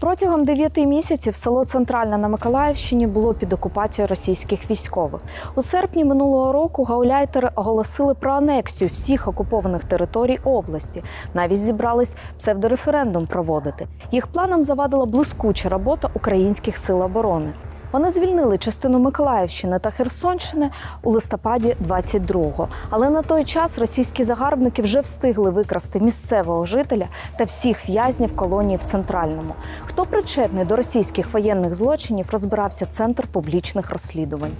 Протягом дев'яти місяців село Центральне на Миколаївщині було під окупацією російських військових. У серпні минулого року гауляйтери оголосили про анексію всіх окупованих територій області. Навіть зібрались псевдореферендум проводити. Їх планам завадила блискуча робота українських сил оборони. Вони звільнили частину Миколаївщини та Херсонщини у листопаді 22-го. Але на той час російські загарбники вже встигли викрасти місцевого жителя та всіх в'язнів колонії в центральному. Хто причетний до російських воєнних злочинів, розбирався центр публічних розслідувань.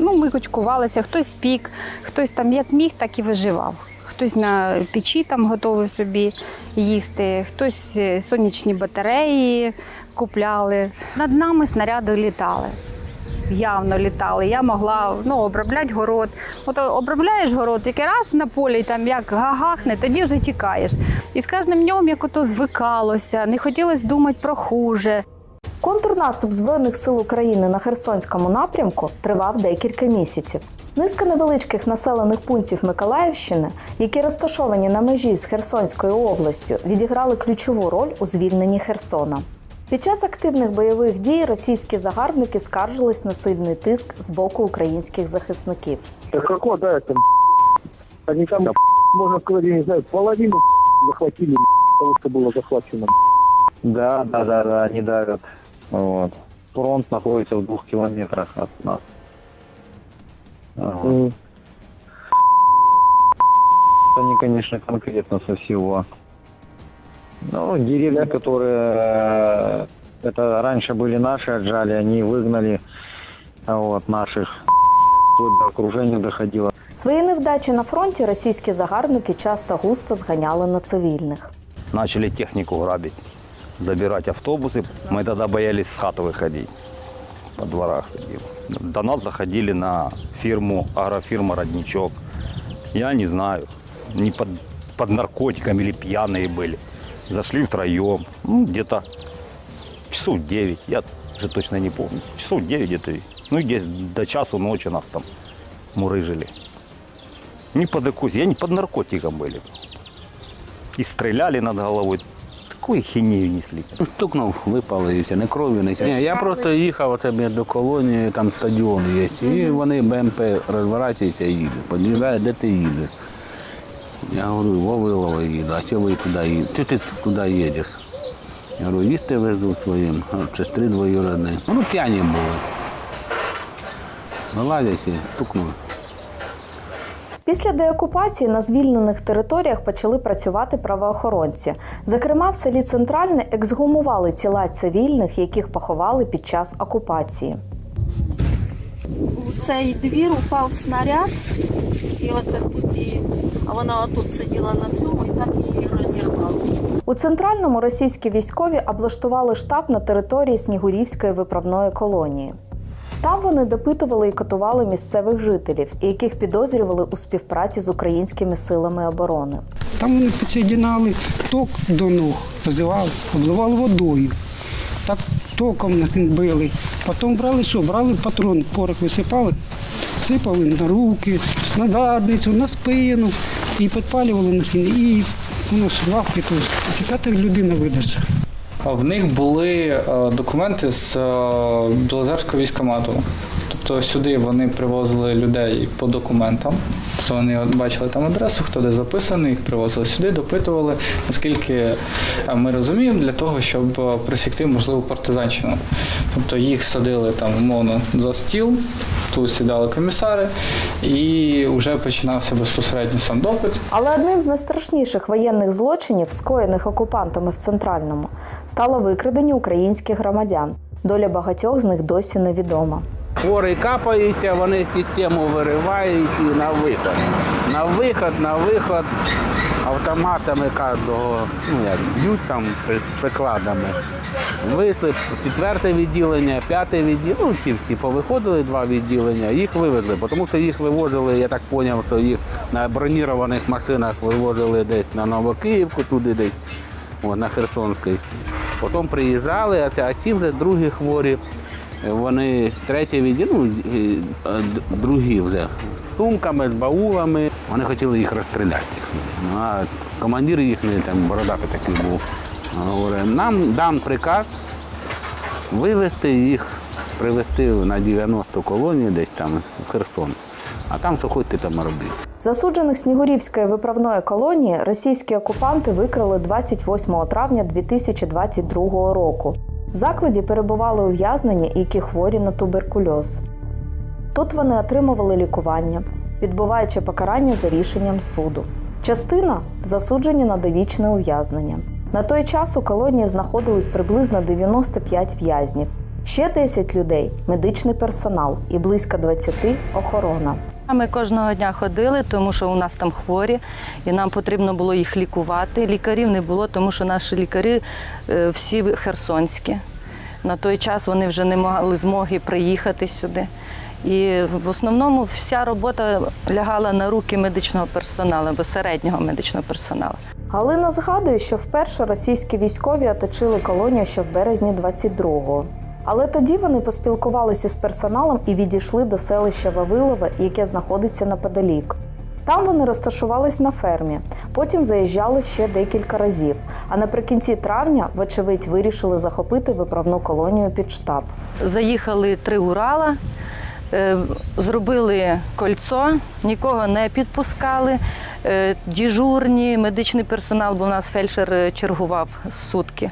Ну, ми кучкувалися, хтось пік, хтось там як міг, так і виживав. Хтось на печі там готовий собі їсти, хтось е, сонячні батареї купляли. Над нами снаряди літали. Явно літали. Я могла ну, обробляти город. От обробляєш город, тільки раз на полі там як гагахне, тоді вже тікаєш. І з кожним днем як ото звикалося, не хотілося думати про хуже. Контрнаступ збройних сил України на Херсонському напрямку тривав декілька місяців. Низка невеличких населених пунктів Миколаївщини, які розташовані на межі з Херсонською областю, відіграли ключову роль у звільненні Херсона. Під час активних бойових дій російські загарбники скаржились на сильний тиск з боку українських захисників. Да, это, они там, можно сказать, я не знаю, половину захватили того, что было захвачено. Да, да, да, да, они давят. Вот. Фронт находится в двух километрах от нас. Вот. М. Они, конечно, конкретно со всего. Ну, деревья, которые э, это раньше были наши, отжали, они выгнали а вот, наших. Вплоть до окружения доходило. Свої невдачі на фронті російські загарбники часто густо зганяли на цивільних. начали технику грабить, Забирать автобусы. Мы тогда боялись с хаты выходить, по дворах сидим. До нас заходили на фирму, агрофирма «Родничок». Я не знаю, не под, под наркотиками или пьяные были. Зашли втроем, ну, где-то часов 9, я уже точно не помню. Часов 9 где-то, ну, где до часу ночи нас там мурыжили. Не под экузи, они под наркотиком были и стреляли над головой. Такую хинею несли. Стукнув, випали і все, не кров'ю, не Ні, я просто їхав оце до колонії, там стадіон є. І вони БМП розворачуються і їдуть. Під'їжджає, де ти їдеш? Я говорю, Вовилова їду, а що ви туди їдете? Ти, ти туди їдеш? Я говорю, їсти везу своїм, сестри двоюродні. Ну, п'яні були. Вилазять і стукнули. Після деокупації на звільнених територіях почали працювати правоохоронці. Зокрема, в селі Центральне ексгумували тіла цивільних, яких поховали під час окупації. у цей двір упав снаряд, і оце і а вона отут сиділа на цьому і так її розірвало. У центральному російські військові облаштували штаб на території Снігурівської виправної колонії. Там вони допитували і катували місцевих жителів, яких підозрювали у співпраці з українськими силами оборони. Там вони підсоєднали ток до ног, взивали, обливали водою. Так током били. Потім брали що? Брали патрон, порох висипали, сипали на руки, на задницю, на спину і підпалювали на. І воно ж лавки тут. Яка ти людина видержа? В них були е, документи з е, Білозерського військкомату. Тобто сюди вони привозили людей по документам. Тобто вони бачили там адресу, хто де записаний, їх привозили сюди, допитували, наскільки е, ми розуміємо, для того, щоб е, просікти можливу партизанщину. Тобто їх садили там умовно за стіл, тут сідали комісари, і вже починався безпосередньо сам допит. Але одним з найстрашніших воєнних злочинів, скоєних окупантами в центральному, стало викрадення українських громадян. Доля багатьох з них досі невідома. Хворий капається, вони систему виривають і на виход. На виход, на виход автоматами кожного, ну як, б'ють там прикладами. Вийшли четверте відділення, п'яте відділення, ну ці всі повиходили два відділення, їх вивезли, тому що їх вивозили, я так зрозумів, що їх на бронірованих машинах вивозили десь на Новокиївку, туди десь, о, на Херсонській. Потім приїжджали, а ці вже другі хворі Вони третє відділ, ну, е, другі вже з сумками, з баулами. Вони хотіли їх розстріляти. Ну, А командир їхній там бородатий такий був. Говорить, нам дан приказ вивезти їх, привезти на 90 колонію десь там в Херсон. А там що хочете там робити. Засуджених Снігурівської виправної колонії російські окупанти викрили 28 травня 2022 року. В закладі перебували ув'язнені, які хворі на туберкульоз. Тут вони отримували лікування, відбуваючи покарання за рішенням суду. Частина засуджені на довічне ув'язнення. На той час у колонії знаходились приблизно 95 в'язнів, ще 10 людей медичний персонал і близько 20 охорона. Ми кожного дня ходили, тому що у нас там хворі, і нам потрібно було їх лікувати. Лікарів не було, тому що наші лікарі е, всі херсонські. На той час вони вже не мали змоги приїхати сюди. І в основному вся робота лягала на руки медичного персоналу або середнього медичного персоналу. Галина згадує, що вперше російські військові оточили колонію ще в березні 22-го. Але тоді вони поспілкувалися з персоналом і відійшли до селища Вавилове, яке знаходиться неподалік. Там вони розташувались на фермі, потім заїжджали ще декілька разів. А наприкінці травня, вочевидь, вирішили захопити виправну колонію під штаб. Заїхали три Урала, е, зробили кольцо, нікого не підпускали. Е, Діжурні, медичний персонал, бо у нас фельдшер е, чергував сутки.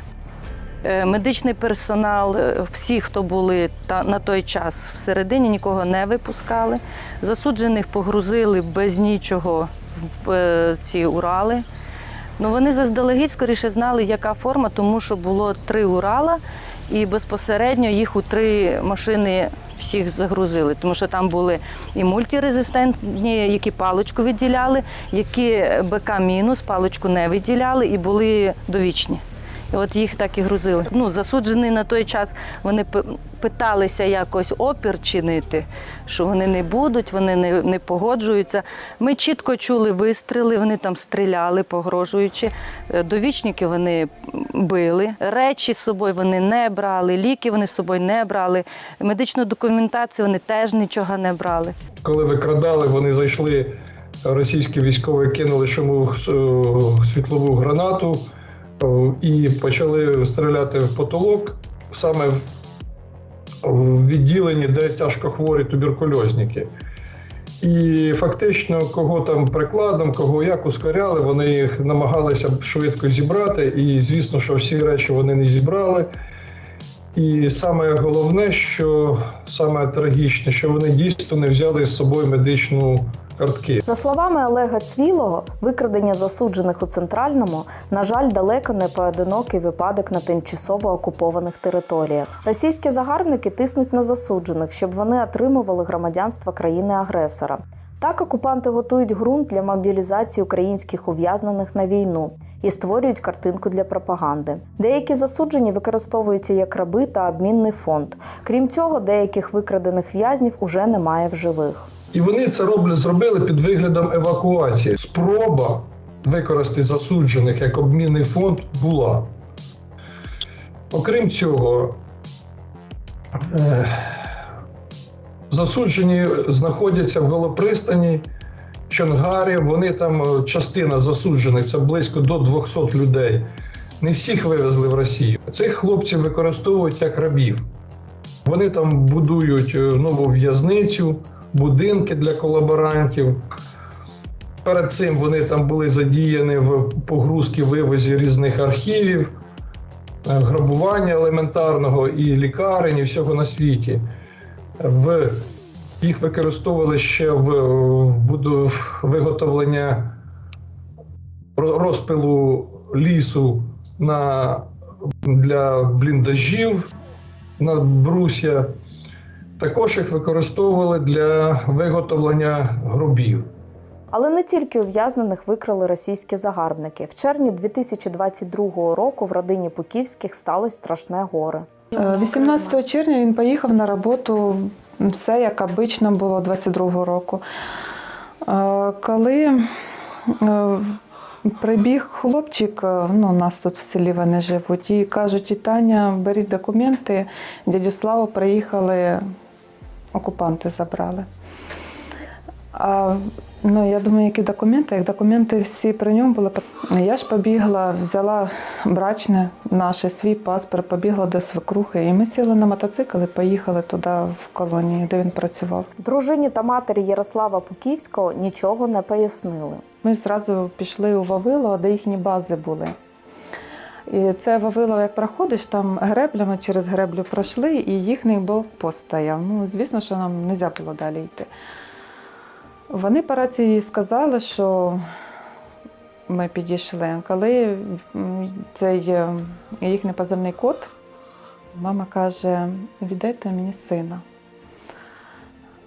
Е, Медичний персонал, е, всі, хто були на той час всередині, нікого не випускали. Засуджених погрузили без нічого в е, ці Урали. Ну, вони заздалегідь скоріше знали, яка форма, тому що було три Урала, і безпосередньо їх у три машини всіх загрузили, тому що там були і мультирезистентні, які паличку відділяли, які БК мінус, паличку не відділяли, і були довічні. І от їх так і грузили. Ну, засуджені на той час вони питалися якось опір чинити, що вони не будуть, вони не, не погоджуються. Ми чітко чули вистріли, вони там стріляли, погрожуючи. Е, Довічники вони били, речі з собою вони не брали, ліки вони з собою не брали, медичну документацію вони теж нічого не брали. Коли викрадали, вони зайшли, російські військові кинули шумову е, світлову гранату і почали стріляти в потолок саме в- в відділенні, де тяжко хворі туберкульозники. І фактично, кого там прикладом, кого як ускоряли, вони їх намагалися швидко зібрати. І звісно, що всі речі вони не зібрали. І саме головне, що саме трагічне, що вони дійсно не взяли з собою медичну картки. За словами Олега Цвілого, викрадення засуджених у центральному, на жаль, далеко не поодинокий випадок на тимчасово окупованих територіях. Російські загарбники тиснуть на засуджених, щоб вони отримували громадянство країни-агресора. Так окупанти готують ґрунт для мобілізації українських ув'язнених на війну і створюють картинку для пропаганди. Деякі засуджені використовуються як раби та обмінний фонд. Крім цього, деяких викрадених в'язнів уже немає в живих. І вони це роблять, зробили під виглядом евакуації. Спроба використати засуджених як обмінний фонд була. Окрім цього, е, засуджені знаходяться в Голопристані, Чонгарі. Вони там е, частина засуджених, це близько до 200 людей. Не всіх вивезли в Росію. Цих хлопців використовують як рабів. Вони там будують е, нову в'язницю, будинки для колаборантів. Перед цим вони там були задіяні в погрузці вивозі різних архівів, е, грабування елементарного і лікарень, і всього на світі. В, їх використовували ще в, в виготовлення розпилу лісу на, для бліндажів на брусья. Також їх використовували для виготовлення гробів. Але не тільки ув'язнених викрали російські загарбники. В червні 2022 року в родині Пуківських сталося страшне горе. Е, 18 червня він поїхав на роботу. Все як обично було 22-го року. Е, Коли е, Прибіг хлопчик, е, ну, у нас тут в селі вони живуть, і кажуть, Таня, беріть документи. Дядю Славу приїхали, окупанти забрали. А, ну, я думаю, які документи? Як документи всі при ньому були. Я ж побігла, взяла брачне наше, свій паспорт, побігла до свекрухи, і ми сіли на мотоцикл і поїхали туди, в колонію, де він працював. Дружині та матері Ярослава Пуківського нічого не пояснили. Ми зразу пішли у Вавило, де їхні бази були. І це Вавило, як проходиш, там греблями через греблю пройшли, і їхній блокпост стояв. Ну, звісно, що нам не можна було далі йти. Вони по рації сказали, що ми підійшли. Коли цей е, їхній позивний код, мама каже: віддайте мені сина.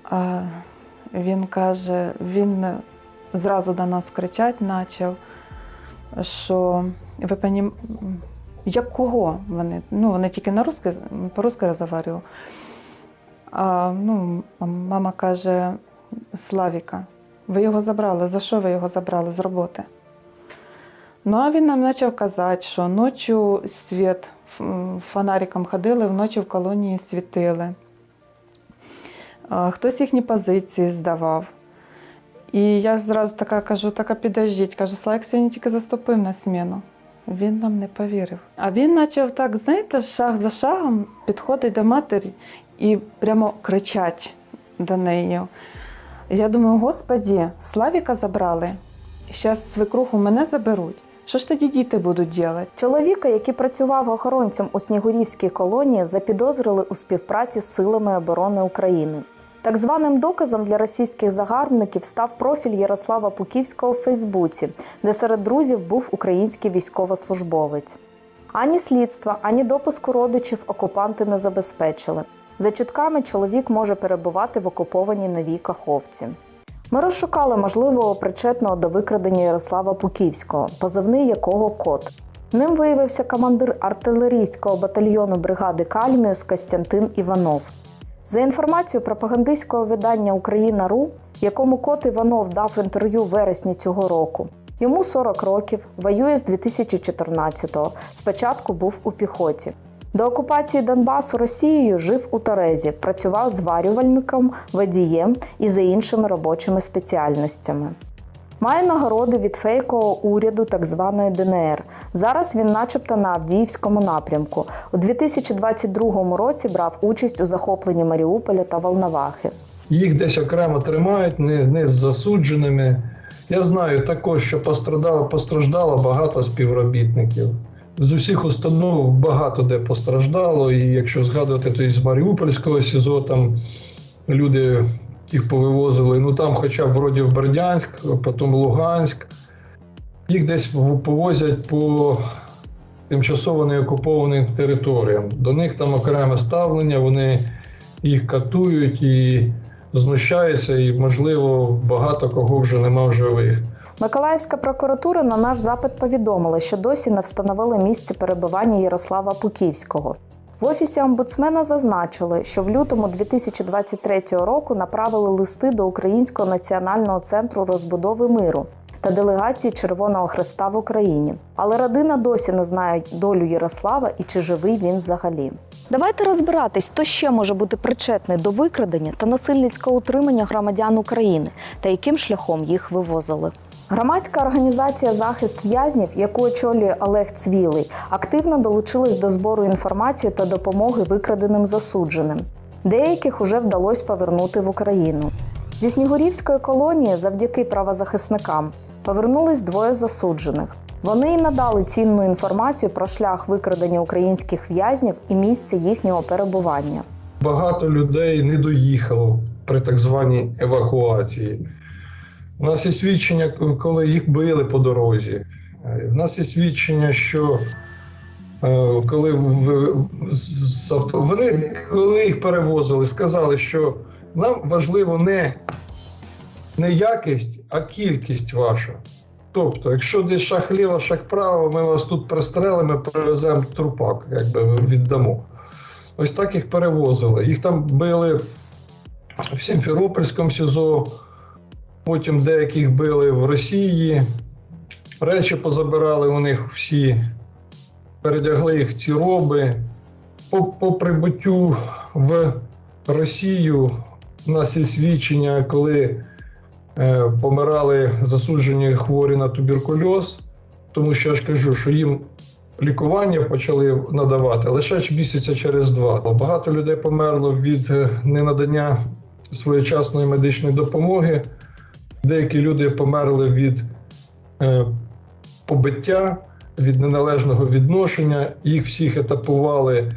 А він каже, він зразу до нас кричать почав, що ви понім... як кого вони? Ну, вони тільки на русски, по-русски розмовляли. А ну, мама каже, Славіка, ви його забрали. За що ви його забрали з роботи? Ну, а він нам почав казати, що ночі світ фонариком ходили, вночі в колонії світили. Хтось їхні позиції здавав. І я зразу така кажу, така підождіть, кажу, Слайк сьогодні тільки заступив на зміну. Він нам не повірив. А він почав так, знаєте, шаг за шагом підходить до матері і прямо кричать до неї. Я думаю, господі, Славіка забрали. Зараз свекруху мене заберуть. Що ж тоді діти будуть робити? Чоловіка, який працював охоронцем у Снігурівській колонії, запідозрили у співпраці з силами оборони України. Так званим доказом для російських загарбників став профіль Ярослава Пуківського в Фейсбуці, де серед друзів був український військовослужбовець. Ані слідства, ані допуску родичів окупанти не забезпечили. За чутками чоловік може перебувати в окупованій новій Каховці. Ми розшукали можливого причетного до викрадення Ярослава Пуківського, позивний якого кот. Ним виявився командир артилерійського батальйону бригади Кальміус Костянтин Іванов. За інформацією пропагандистського видання Україна.ру, якому кот Іванов дав інтерв'ю в вересні цього року. Йому 40 років, воює з 2014-го. Спочатку був у піхоті. До окупації Донбасу Росією жив у Торезі, працював зварювальником, водієм і за іншими робочими спеціальностями. Має нагороди від фейкового уряду так званої ДНР. Зараз він, начебто, на Авдіївському напрямку. У 2022 році брав участь у захопленні Маріуполя та Волновахи. Їх десь окремо тримають, не, не з засудженими. Я знаю також, що пострадало, постраждало багато співробітників. З усіх установ багато де постраждало. І якщо згадувати, то із Маріупольського СІЗО там люди їх повивозили. Ну там, хоча б вроді в Бердянськ, потім Луганськ. Їх десь повозять по тимчасово неокупованим територіям. До них там окреме ставлення, вони їх катують і знущаються, і, можливо, багато кого вже нема в живих. Миколаївська прокуратура на наш запит повідомила, що досі не встановили місце перебування Ярослава Пуківського. В офісі омбудсмена зазначили, що в лютому 2023 року направили листи до Українського національного центру розбудови миру та делегації Червоного Хреста в Україні. Але родина досі не знає долю Ярослава і чи живий він взагалі. Давайте розбиратись, хто ще може бути причетний до викрадення та насильницького утримання громадян України та яким шляхом їх вивозили. Громадська організація Захист в'язнів, яку очолює Олег Цвілий, активно долучилась до збору інформації та допомоги викраденим засудженим. Деяких уже вдалося повернути в Україну. Зі Снігурівської колонії, завдяки правозахисникам, повернулись двоє засуджених. Вони і надали цінну інформацію про шлях викрадення українських в'язнів і місце їхнього перебування. Багато людей не доїхало при так званій евакуації. У нас є свідчення, коли їх били по дорозі. У нас є свідчення, що е, коли з авто... вони, коли їх перевозили, сказали, що нам важливо не, не якість, а кількість ваша. Тобто, якщо десь шаг ліво, шаг право, ми вас тут пристрелимо, привеземо трупак, якби віддамо. Ось так їх перевозили. Їх там били в Сімферопольському СІЗО, потім деяких били в Росії. речі позабирали у них всі, передягли їх ці роби. По, по прибуттю в Росію у нас є свідчення, коли е, помирали засуджені хворі на туберкульоз, тому що я ж кажу, що їм лікування почали надавати лише місяця через два. Багато людей померло від е, ненадання своєчасної медичної допомоги. Деякі люди померли від е, побиття, від неналежного відношення. Їх всіх етапували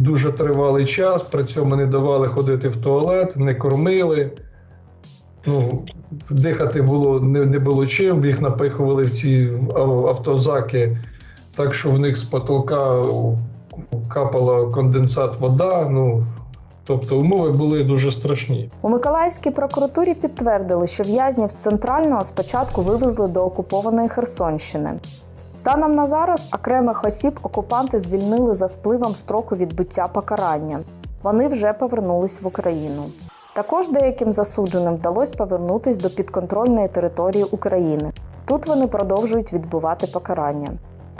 дуже тривалий час, при цьому не давали ходити в туалет, не кормили. Ну, дихати було не, не було чим, їх напихували в ці автозаки, так що в них з потолка капала конденсат вода. Ну, тобто умови були дуже страшні. У Миколаївській прокуратурі підтвердили, що в'язнів з центрального спочатку вивезли до окупованої Херсонщини. Станом на зараз окремих осіб окупанти звільнили за спливом строку відбуття покарання. Вони вже повернулись в Україну. Також деяким засудженим вдалося повернутись до підконтрольної території України. Тут вони продовжують відбувати покарання.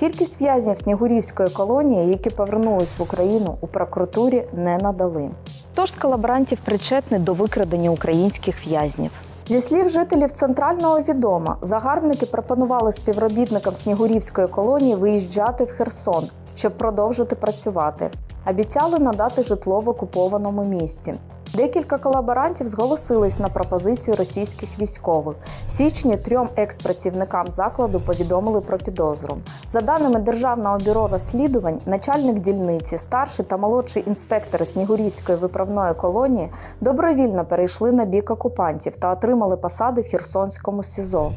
Кількість в'язнів Снігурівської колонії, які повернулись в Україну, у прокуратурі не надали. Тож з колаборантів причетний до викрадення українських в'язнів. Зі слів жителів центрального відома, загарбники пропонували співробітникам Снігурівської колонії виїжджати в Херсон, щоб продовжити працювати. Обіцяли надати житло в окупованому місті. Декілька колаборантів зголосились на пропозицію російських військових. В січні трьом екс-працівникам закладу повідомили про підозру. За даними Державного бюро розслідувань, начальник дільниці, старший та молодший інспектори Снігурівської виправної колонії добровільно перейшли на бік окупантів та отримали посади в Херсонському СІЗО.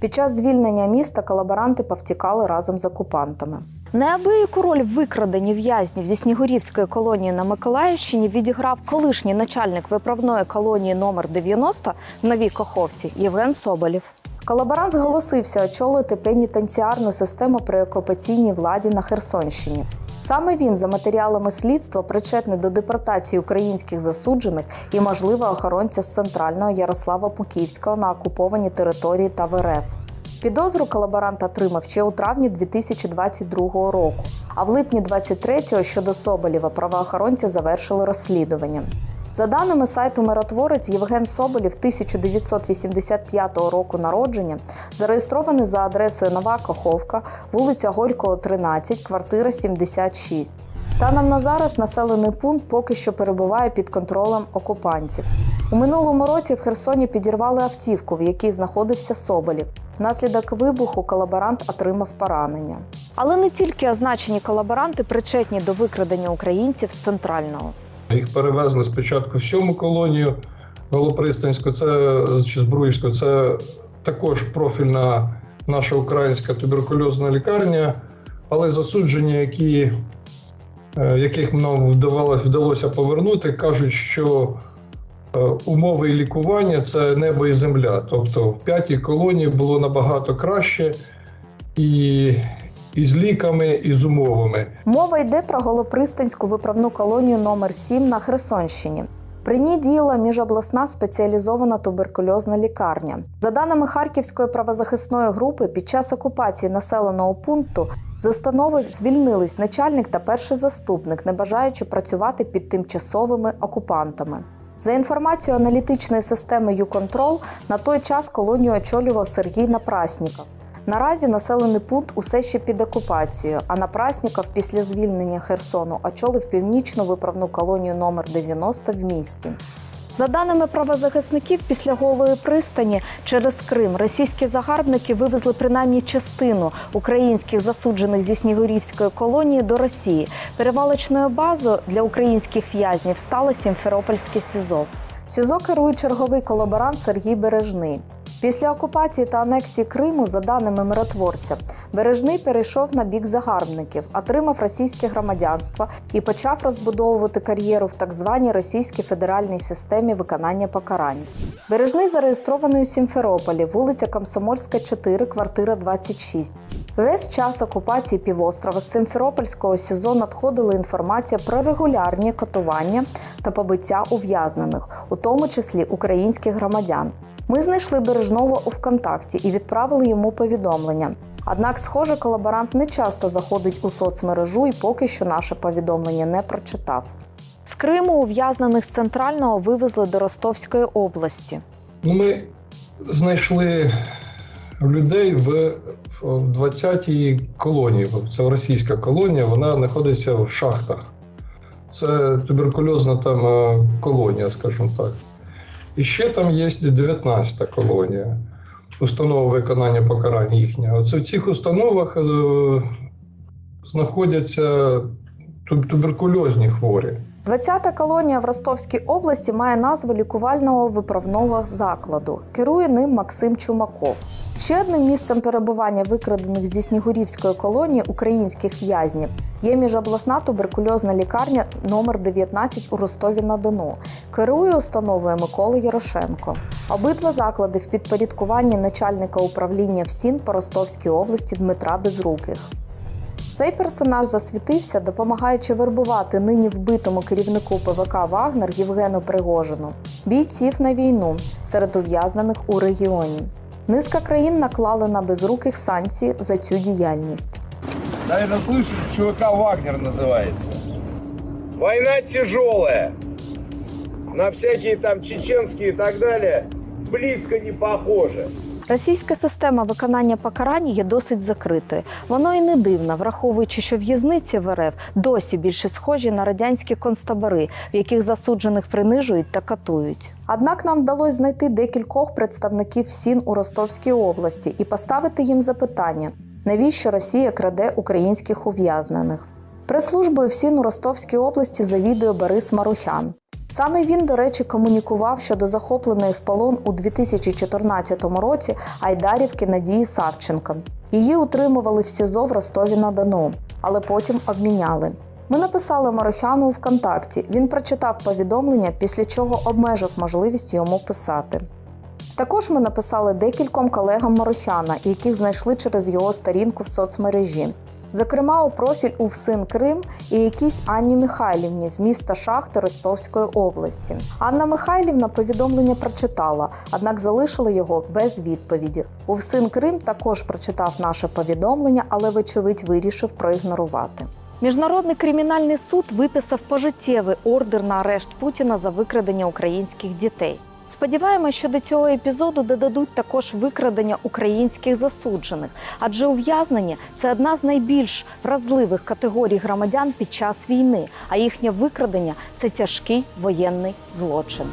Під час звільнення міста колаборанти повтікали разом з окупантами. Неабияку роль в викраденні в'язнів зі Снігурівської колонії на Миколаївщині відіграв колишній начальник виправної колонії номер 90 в Новій Каховці Євген Соболєв. Колаборант зголосився очолити пенітенціарну систему при окупаційній владі на Херсонщині. Саме він, за матеріалами слідства, причетний до депортації українських засуджених і, можливо, охоронця з центрального Ярослава Пуківського на окупованій території та в РФ. Підозру колаборант отримав ще у травні 2022 року. А в липні 23-го щодо Соболєва правоохоронці завершили розслідування. За даними сайту Миротворець, Євген Соболєв 1985 року народження, зареєстрований за адресою Нова Каховка, вулиця Горького, 13, квартира 76. Станом на зараз населений пункт поки що перебуває під контролем окупантів. У минулому році в Херсоні підірвали автівку, в якій знаходився Соболєв. Внаслідок вибуху колаборант отримав поранення. Але не тільки означені колаборанти причетні до викрадення українців з центрального. Їх перевезли спочатку в сьому колонію Голопристанську, це чи Збруївську, це також профільна наша українська туберкульозна лікарня, але засуджені, які, е, яких нам вдавалося, вдалося повернути, кажуть, що умови лікування це небо і земля. Тобто в п'ятій колонії було набагато краще і, і ліками, і з умовами. Мова йде про Голопристанську виправну колонію номер 7 на Херсонщині. При ній діяла міжобласна спеціалізована туберкульозна лікарня. За даними Харківської правозахисної групи, під час окупації населеного пункту з установи звільнились начальник та перший заступник, не бажаючи працювати під тимчасовими окупантами. За інформацією аналітичної системи «Юконтрол», на той час колонію очолював Сергій Напрасніков. Наразі населений пункт усе ще під окупацією, а Напрасніков після звільнення Херсону очолив північну виправну колонію номер 90 в місті. За даними правозахисників, після голої пристані через Крим російські загарбники вивезли принаймні частину українських засуджених зі Снігурівської колонії до Росії. Перевалочною базою для українських в'язнів стало Сімферопольське СІЗО. СІЗО керує черговий колаборант Сергій Бережний. Після окупації та анексії Криму, за даними миротворця, Бережний перейшов на бік загарбників, отримав російське громадянство і почав розбудовувати кар'єру в так званій російській федеральній системі виконання покарань. Бережний зареєстрований у Сімферополі, вулиця Комсомольська, 4, квартира 26. Весь час окупації півострова з Симферопольського СІЗО надходила інформація про регулярні катування та побиття ув'язнених, у тому числі українських громадян. Ми знайшли Бережного у ВКонтакті і відправили йому повідомлення. Однак, схоже, колаборант не часто заходить у соцмережу і поки що наше повідомлення не прочитав. З Криму ув'язнених з центрального вивезли до Ростовської області. Ну, ми знайшли людей в, в 20-й колонії. Це російська колонія, вона знаходиться в шахтах. Це туберкульозна там е, колонія, скажімо так. І ще там є 19-та колонія, установа виконання покарань їхнього. Це в цих установах е, знаходяться туб- туберкульозні хворі. 20-та колонія в Ростовській області має назву лікувального виправного закладу. Керує ним Максим Чумаков. Ще одним місцем перебування викрадених зі Снігурівської колонії українських в'язнів є міжобласна туберкульозна лікарня номер 19 у Ростові на Дону. Керує установою Микола Ярошенко. Обидва заклади в підпорядкуванні начальника управління ВСІН по Ростовській області Дмитра Безруких. Цей персонаж засвітився, допомагаючи вербувати нині вбитому керівнику ПВК Вагнер Євгену Пригожину, бійців на війну серед ув'язнених у регіоні. Низка країн наклали на безруких санкції за цю діяльність. Наверное, слышали, ЧВК «Вагнер» называется. Война тяжелая. На всякие там чеченские и так далее близко не похоже. Російська система виконання покарань є досить закритою. Воно і не дивно, враховуючи, що в'язниці в РФ досі більше схожі на радянські концтабори, в яких засуджених принижують та катують. Однак нам вдалося знайти декількох представників СІН у Ростовській області і поставити їм запитання, навіщо Росія краде українських ув'язнених. Прес-службою ФСІН у Ростовській області завідує Борис Марухян. Саме він, до речі, комунікував щодо захопленої в полон у 2014 році Айдарівки Надії Савченко. Її утримували в СІЗО в Ростові на Дону, але потім обміняли. Ми написали Марохяну у ВКонтакті. Він прочитав повідомлення, після чого обмежив можливість йому писати. Також ми написали декільком колегам Марохяна, яких знайшли через його сторінку в соцмережі. Зокрема, у профіль УВСИН Крим і якійсь Анні Михайлівні з міста Шахти Ростовської області. Анна Михайлівна повідомлення прочитала, однак залишила його без відповіді. УВСИН Крим також прочитав наше повідомлення, але, вочевидь, вирішив проігнорувати. Міжнародний кримінальний суд виписав пожиттєвий ордер на арешт Путіна за викрадення українських дітей. Сподіваємось, що до цього епізоду додадуть також викрадення українських засуджених, адже ув'язнення це одна з найбільш вразливих категорій громадян під час війни, а їхнє викрадення це тяжкий воєнний злочин.